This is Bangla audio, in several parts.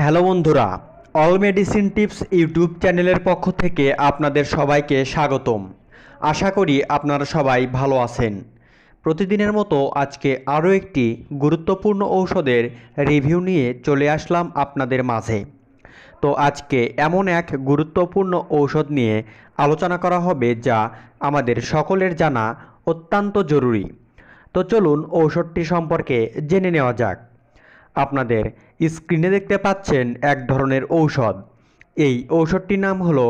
হ্যালো বন্ধুরা, অল মেডিসিন টিপস ইউটিউব চ্যানেলের পক্ষ থেকে আপনাদের সবাইকে স্বাগতম। আশা করি আপনারা সবাই ভালো আছেন। প্রতিদিনের মতো আজকে আরও একটি গুরুত্বপূর্ণ ঔষধের রিভিউ নিয়ে চলে আসলাম আপনাদের মাঝে। তো আজকে এমন এক গুরুত্বপূর্ণ ঔষধ নিয়ে আলোচনা করা হবে যা আমাদের সকলের জানা অত্যন্ত জরুরি। তো চলুন ঔষধটি সম্পর্কে জেনে নেওয়া যাক। আপনাদের স্ক্রিনে দেখতে পাচ্ছেন এক ধরনের ঔষধ। এই ঔষধটির নাম হলো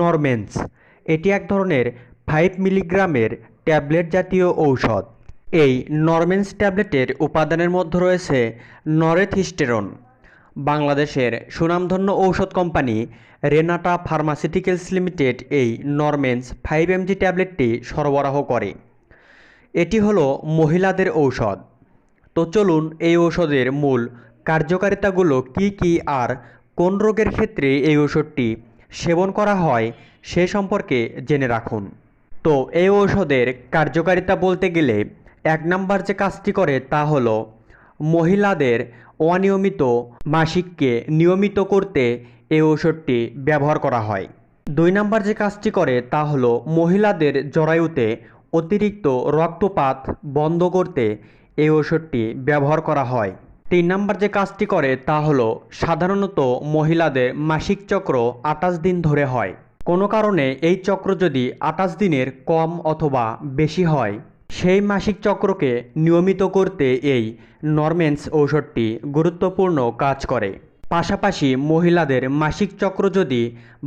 নরমেন্স। এটি এক ধরনের ফাইভ মিলিগ্রামের ট্যাবলেট জাতীয় ঔষধ। এই নরমেন্স ট্যাবলেটের উপাদানের মধ্যে রয়েছে নরেথিস্টেরন। বাংলাদেশের সুনামধন্য ঔষধ কোম্পানি রেনাটা ফার্মাসিউটিক্যালস লিমিটেড এই নরমেন্স ফাইভ এমজি ট্যাবলেটটি সরবরাহ করে। এটি হলো মহিলাদের ঔষধ। তো চলুন এই ঔষধের মূল কার্যকারিতাগুলো কি কি আর কোন রোগের ক্ষেত্রে এই ঔষধটি সেবন করা হয় সে সম্পর্কে জেনে রাখুন। তো এই ঔষধের কার্যকারিতা বলতে গেলে এক নাম্বার যে কাজটি করে তা হলো মহিলাদের অনিয়মিত মাসিককে নিয়মিত করতে এই ঔষধটি ব্যবহার করা হয়। দুই নাম্বার যে কাজটি করে তা হলো মহিলাদের জরায়ুতে অতিরিক্ত রক্তপাত বন্ধ করতে এই ওষুধটি ব্যবহার করা হয়। তিন নাম্বার যে কাজটি করে তা হলো, সাধারণত মহিলাদের মাসিক চক্র আটাশ দিন ধরে হয়। কোনো কারণে এই চক্র যদি আটাশ দিনের কম অথবা বেশি হয়, সেই মাসিক চক্রকে নিয়মিত করতে এই নরমেন্স ঔষধটি গুরুত্বপূর্ণ কাজ করে। পাশাপাশি মহিলাদের মাসিক চক্র যদি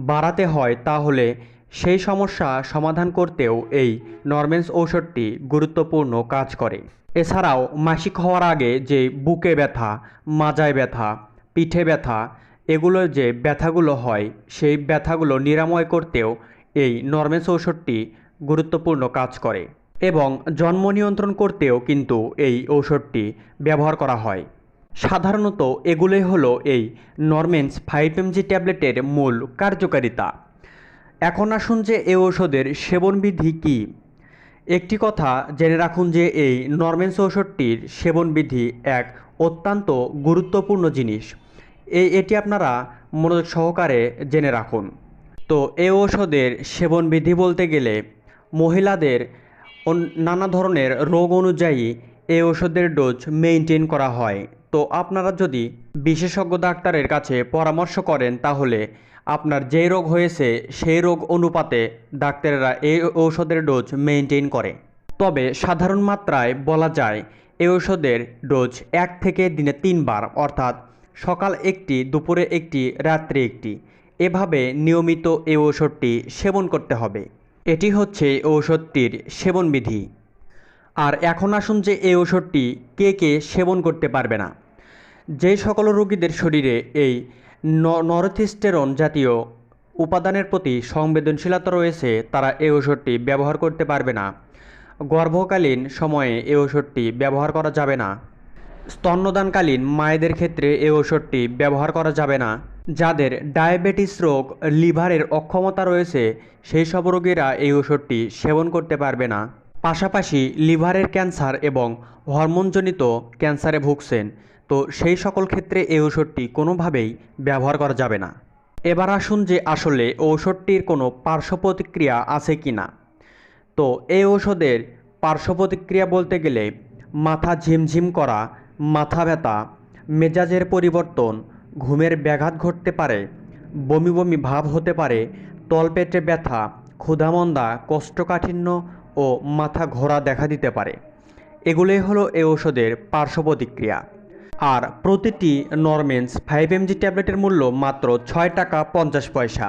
বাড়াতে হয়, তাহলে সেই সমস্যা সমাধান করতেও এই নরমেন্স ঔষধটি গুরুত্বপূর্ণ কাজ করে। এছাড়াও মাসিক হওয়ার আগে যে বুকে ব্যথা, মাজায় ব্যথা, পিঠে ব্যথা এগুলোর যে ব্যথাগুলো হয়, সেই ব্যথাগুলো নিরাময় করতেও এই নরমেন্স ঔষধটি গুরুত্বপূর্ণ কাজ করে এবং জন্ম নিয়ন্ত্রণ করতেও কিন্তু এই ঔষধটি ব্যবহার করা হয়। সাধারণত এগুলোই হলো এই নরমেন্স ফাইভ এমজি ট্যাবলেটের মূল কার্যকারিতা। এখন আসুন যে এই ঔষধের সেবনবিধি কী। একটি কথা জেনে রাখুন যে এই নরমেন্স ঔষধটির সেবনবিধি এক অত্যন্ত গুরুত্বপূর্ণ জিনিস। এই এটি আপনারা মনোযোগ সহকারে জেনে রাখুন। তো এই ঔষধের সেবনবিধি বলতে গেলে মহিলাদের নানা ধরনের রোগ অনুযায়ী এই ওষুধের ডোজ মেনটেন করা হয়। তো আপনারা যদি বিশেষজ্ঞ ডাক্তারের কাছে পরামর্শ করেন তাহলে আপনার যেই রোগ হয়েছে সেই রোগ অনুপাতে ডাক্তারেরা এই ঔষধের ডোজ মেনটেন করে। তবে সাধারণ মাত্রায় বলা যায় এই ঔষধের ডোজ এক থেকে দিনে তিনবার, অর্থাৎ সকাল একটি, দুপুরে একটি, রাত্রে একটি। এভাবে নিয়মিত এই ঔষধটি সেবন করতে হবে। এটি হচ্ছে ঔষধটির সেবনবিধি। আর এখন আসুন যে এই ঔষধটি কে কে সেবন করতে পারবে না। যে সকল রোগীদের শরীরে এই নরথিস্টেরন জাতীয় উপাদানের প্রতি সংবেদনশীলতা রয়েছে, তারা এই ওষুধটি ব্যবহার করতে পারবে না। গর্ভকালীন সময়ে এই ঔষধটি ব্যবহার করা যাবে না। স্তন্যদানকালীন মায়েদের ক্ষেত্রে এই ঔষধটি ব্যবহার করা যাবে না। যাদের ডায়াবেটিস রোগ, লিভারের অক্ষমতা রয়েছে, সেই সব রোগীরা এই ওষুধটি সেবন করতে পারবে না। পাশাপাশি লিভারের ক্যান্সার এবং হরমোনজনিত ক্যান্সারে ভুগছেন, তো সেই সকল ক্ষেত্রে এই ঔষধটি কোনোভাবেই ব্যবহার করা যাবে না। এবার আসুন যে আসলে ঔষধটির কোনো পার্শ্ব প্রতিক্রিয়া আছে কি না। তো এই ঔষধের পার্শ্ব প্রতিক্রিয়া বলতে গেলে মাথা ঝিমঝিম করা, মাথা ব্যথা, মেজাজের পরিবর্তন, ঘুমের ব্যাঘাত ঘটতে পারে, বমি বমি ভাব হতে পারে, তলপেটে ব্যথা, ক্ষুধামন্দা কোষ্ঠকাঠিন্য ও মাথা ঘোরা দেখা দিতে পারে। এগুলোই হলো এই ঔষধের পার্শ্ব প্রতিক্রিয়া। আর প্রতিটি নরমেন্স ফাইভ এমজি ট্যাবলেটের মূল্য মাত্র ছয় টাকা পঞ্চাশ পয়সা,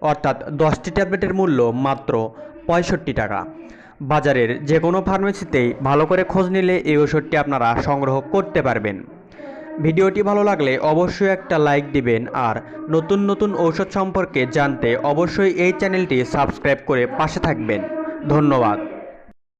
অর্থাৎ দশটি ট্যাবলেটের মূল্য মাত্র পঁয়ষট্টি টাকা। বাজারের যে কোনো ফার্মেসিতেই ভালো করে খোঁজ নিলে এই ওষুধটি আপনারা সংগ্রহ করতে পারবেন। ভিডিওটি ভালো লাগলে অবশ্যই একটা লাইক দিবেন আর নতুন নতুন ঔষধ সম্পর্কে জানতে অবশ্যই এই চ্যানেলটি সাবস্ক্রাইব করে পাশে থাকবেন। ধন্যবাদ।